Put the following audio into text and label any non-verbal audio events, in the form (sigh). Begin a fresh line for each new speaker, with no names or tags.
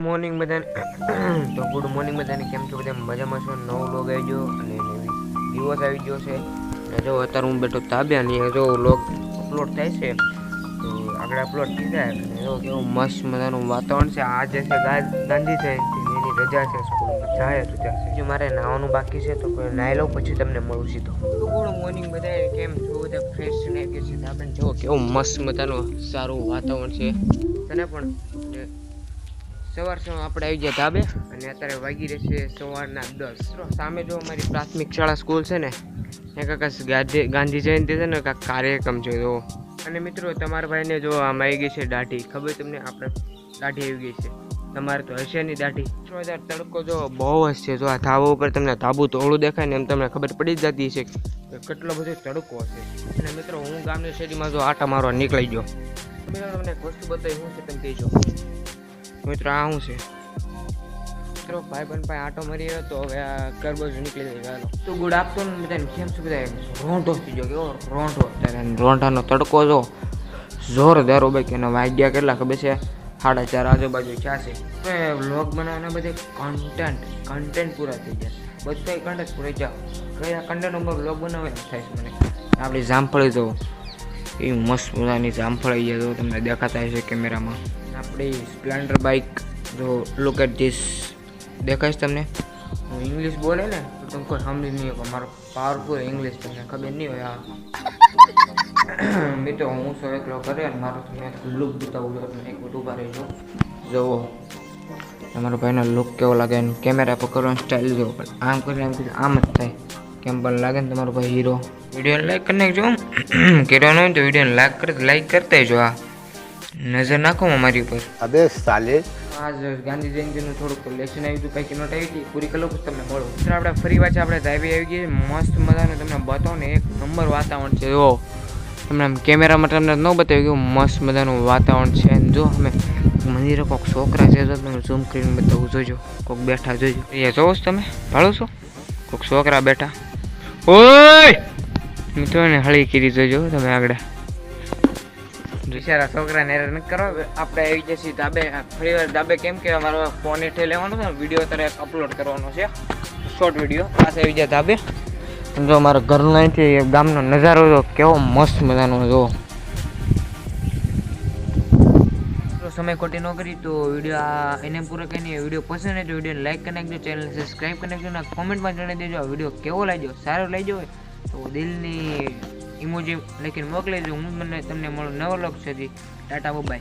Morning બધાને. (clears throat) તો good morning બધાને. કેમ છો બધા? મજામાં છો? નવો લોગ આવી ગયો અને દિવસ આવી ગયો છે. અને જો અત્યારે હું બેઠો તાબ્યા ને જો લોગ અપલોડ થાય છે, તો આગળ અપલોડ થઈ જાય. અને જો કેવું મસ્ત મજાનું વાતાવરણ છે. આજે છે ગાંધી જયંતિ એની રજા છે. સ્કૂલમાં જાય રજા છે જો મારે નાવાનું બાકી છે, તો કોઈ નાહી લઉં, પછી તમને મળું સીધો. ગુડ મોર્નિંગ બધા કેમ છો? બધા ફ્રેશ ને આપણે જો કેવું મસ્ત મજાનું સારું વાતાવરણ છે. તને પણ? સવાર સવાર આપણે આવી ગયા ધાબે અને અત્યારે વાગી રહેશે સવારના દસ. સામે જો અમારી પ્રાથમિક શાળા સ્કૂલ છે ને એ કાંક ગાંધી ગાંધી જયંતિ છે ને કાંક કાર્યક્રમ છે જો અને મિત્રો તમારા ભાઈને જો આમ આવી ગઈ છે દાઢી ખબર તમને આપણે દાઢી આવી ગઈ છે. તમારે તો હશે નહીં દાઢી. મિત્રો, તડકો જો બહુ જ જો આ ધાબા ઉપર તમને ધાબુ તોડું દેખાય ને એમ તમને ખબર પડી જ જતી છે કે કેટલો બધો તડકો હશે અને મિત્રો હું ગામની શેરીમાં જો આટા મારવા નીકળી ગયો. મિત્રો તમને એક વસ્તુ બતાવી હું છે તમે કહેજો મિત્રો આ શું છે? મિત્રો ભાઈ બન ભાઈ આટો મરી ગયો તો હવે આ કરબોજ નીકળી જાય ચાલો તો ગુડ આપતો ને બધાને. કેમ શું બધા રોંટો થઈ ગયો કેવો રોંટો અત્યારે અને રોંઢાનો તડકો જો જોરદાર ઉભે કે એના વાગ્યા કેટલા ખબર છે? સાડા ચાર આજુબાજુ ક્યાં છે? તો એ વ્લોગ બનાવવાના બધે કન્ટેન્ટ કન્ટેન્ટ પૂરા થઈ જાય બધા કન્ટેન્ટ પૂરા જાઓ કયા કન્ટેન્ટ ઉપર વ્લોગ બનાવે થાય છે મને? આપણી જામફળી જો એ મસ્ત મજાની જામફળ આવી જાય તો તમને દેખાતા હશે કેમેરામાં. આપણી સ્પ્લેન્ડર બાઇક જો લુક એટ ધીસ દેખાય છે તમને? હું ઇંગ્લિશ બોલે ને, તો તમે કોઈ સમજી નહીં શકો. મારો પાવરફુલ ઇંગ્લિશ તમને ખબર નહીં હોય આ. (coughs) મિત્રો, હું સો એકલો કરે અને મારો તમને લુક બતાવું છું તમે એક બધું ભારે રહેજો. જુઓ. તમારો ભાઈનો લુક કેવો લાગે એનું? કેમેરા પકડવાની સ્ટાઇલ જોવો પણ આમ કરીને આમ કરીને આમ જ થાય. કેમ પણ લાગે ને તમારો ભાઈ હીરો વીડિયો લાઈક કરી નાખજો કહેવાનો હોય તો વિડીયોને લાઈક કર લાઈક કરતા જો આ. નજર નાખો મારી ઉપર.
અબે સાલે.
આજ ગાંધી જયંતિનું થોડુંક લેસન આવ્યું હતું કંઈક નોટ આવી હતી પૂરી કલો તમને મળો. મિત્રો આપણે ફરી પાછા આપણે ધાબી આવી ગઈ મસ્ત મજાનું તમને બતાવો ને એક નંબર વાતાવરણ છે. જો તમને આમ કેમેરામાં તમને ન બતાવી ગયું મસ્ત મજાનું વાતાવરણ છે. જો અમે મંદિરે કોઈક છોકરા છે તો તમે ઝૂમ કરીને બતાવું. જોજો કોઈક બેઠા જોજો. એ જોવો તમે? ભાડો છો? કોઈક છોકરા બેઠા. ઓય! મિત્રો ને હળી કરી જોજો તમે આગળ. બિચારા છોકરાને નથી કરો. આપણે આવી જશે ધાબે. ફરી વાર ધાબે કેમ કે અમારો ફોન હેઠે લેવાનો છે વીડિયો અત્યારે અપલોડ કરવાનો છે. શોર્ટ વીડિયો પાસે આવી જાય ધાબે. જો અમારા ઘરનો અહીંથી ગામનો નજારો જો કેવો મસ્ત મજાનો જો. સમય ખોટી ન કરી તો વીડિયો એને પૂરો કરીને વીડિયો પસંદ હોય તો વિડીયોને લાઈક કરી નાખજો ચેનલને સબસ્ક્રાઈબ કરી નાખજો અને કોમેન્ટમાં જણાવી દેજો આ વીડિયો કેવો લાગ્યો. સારો લાગ્યો હોય તો દિલની ઇમોજી લખીને મોકલી દઉં. હું મને તમને મળું નવો લોક છે ટાટા બાય